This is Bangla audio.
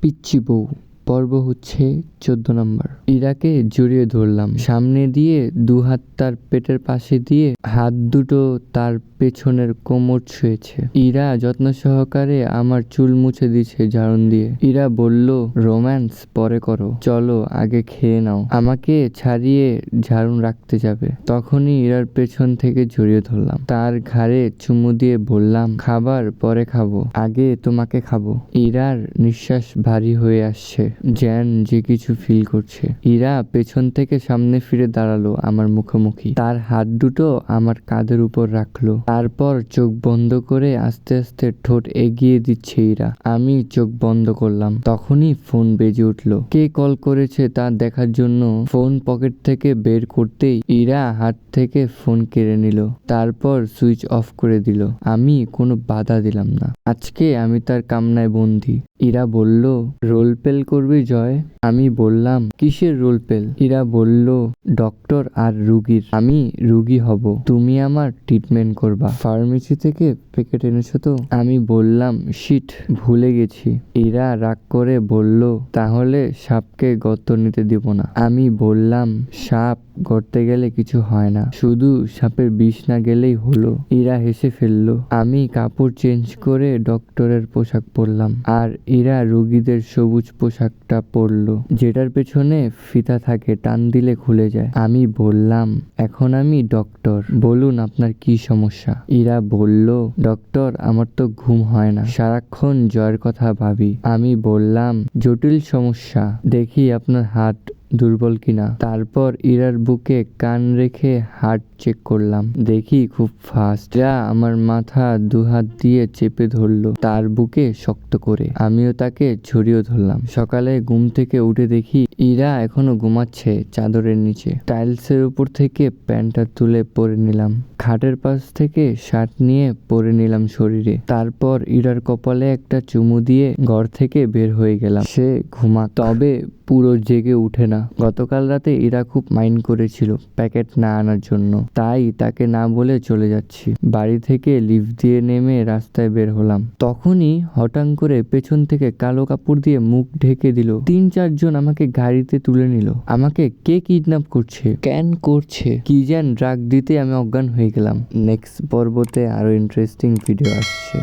Pichibou. পর্ব হচ্ছে চোদ্দ নম্বর। ইরাকে জড়িয়ে ধরলাম। সামনে দিয়ে দু হাত তার পেটের পাশে দিয়ে হাত দুটো তার পেছনের কোমর ছুঁয়েছে। ইরা যত্ন সহকারে আমার চুল মুছে দিচ্ছে ঝাড়ন দিয়ে। ইরা বলল, রোম্যান্স, পরে করো। চলো, আগে খেয়ে নাও। আমাকে ছাড়িয়ে ঝাড়ুন রাখতে যাবে। তখনই ইরার পেছন থেকে জড়িয়ে ধরলাম। তার ঘাড়ে চুমু দিয়ে বললাম, খাবার, পরে খাব। আগে তোমাকে খাব। ইরার নিঃশ্বাস ভারী হয়ে আসছে। জ্যান যে কিছু ফিল করছে। ইরা পেছন থেকে সামনে ফিরে দাঁড়াল আমার মুখোমুখি। তার হাত দুটো আমার কাঁধের উপর রাখল। তারপর চোখ বন্ধ করে আস্তে আস্তে ঠোঁট এগিয়ে দিচ্ছে ইরা। আমি চোখ বন্ধ করলাম। তখনই ফোন বেজে উঠল। কে কল করেছে তা দেখার জন্য ফোন পকেট থেকে বের করতেই ইরা হাত থেকে ফোন কেড়ে নিল। তারপর সুইচ অফ করে দিল। আমি কোনো বাধা দিলাম না। আজকে আমি তার কামনায় বন্দি। ইরা বলল, রোল পেল করবি জয়? আমি বললাম, কিসের রোল পেল? ইরা বলল, ডক্টর আর রুগীর। আমি রুগী হব। তুমি আমার ট্রিটমেন্ট করবা। ফার্মেসি থেকে প্যাকেট এনেছো তো? আমি বললাম শিট ভুলে গেছি। ইরা রাগ করে বলল, তাহলে সাপকে গর্ত নিতে দিব না। আমি বললাম, সাপ গড়তে গেলে কিছু হয় না। শুধু সাপের বিষ না গেলেই হলো। ইরা হেসে ফেলল। আমি কাপড় চেঞ্জ করে ডক্টরের পোশাক পরলাম। আর ইরা রোগীদের সবুজ পোশাকটা পরলো, যেটার পেছনে ফিতা থাকে, টান দিলে খুলে যায়। আমি বললাম, এখন আমি ডক্টর, বলুন আপনার কি সমস্যা? ইরা বলল, ডক্টর, আমার তো ঘুম হয় না, সারাক্ষণ জয়ের কথা ভাবি। আমি বললাম, জটিল সমস্যা, দেখি আপনার হাত দুর্বল কিনা। তারপর ইরার বুকে কান রেখে হার্ট চেক করলাম। দেখি খুব ফাস্ট যা আমার মাথা দু হাত দিয়ে চেপে ধরলো, তার বুকে শক্ত করে। আমিও তাকে ছড়িয়ে ধরলাম। সকালে ঘুম থেকে উঠে দেখি ইরা এখনও ঘুমাচ্ছে চাদরের নিচে। টাইলসের উপর থেকে প্যান্টটা তুলে পরে নিলাম। খাটের পাশ থেকে শার্ট নিয়ে পরে নিলাম শরীরে। তারপর ইরার কপালে একটা চুমু দিয়ে ঘর থেকে বের হয়ে গেলাম। সে ঘুমা তবে পুরো জেগে উঠে না। গতকাল রাতে ইরা খুব মাইন্ড করেছিল প্যাকেট না আনার জন্য। তাই তাকে না বলে চলে যাচ্ছি। বাড়ি থেকে লিফট দিয়ে নেমে রাস্তায় বের হলাম। তখনই হঠাৎ করে পেছন থেকে কালো কাপড় দিয়ে মুখ ঢেকে দিল। তিন চারজন আমাকে গাড়িতে তুলে নিল। আমাকে কে কিডন্যাপ করছে? ক্যান করছে? কি যেন ড্রাগ দিতে আমি অজ্ঞান হয়ে গেলাম। নেক্সট পর্বতে আরও ইন্টারেস্টিং ভিডিও আসছে।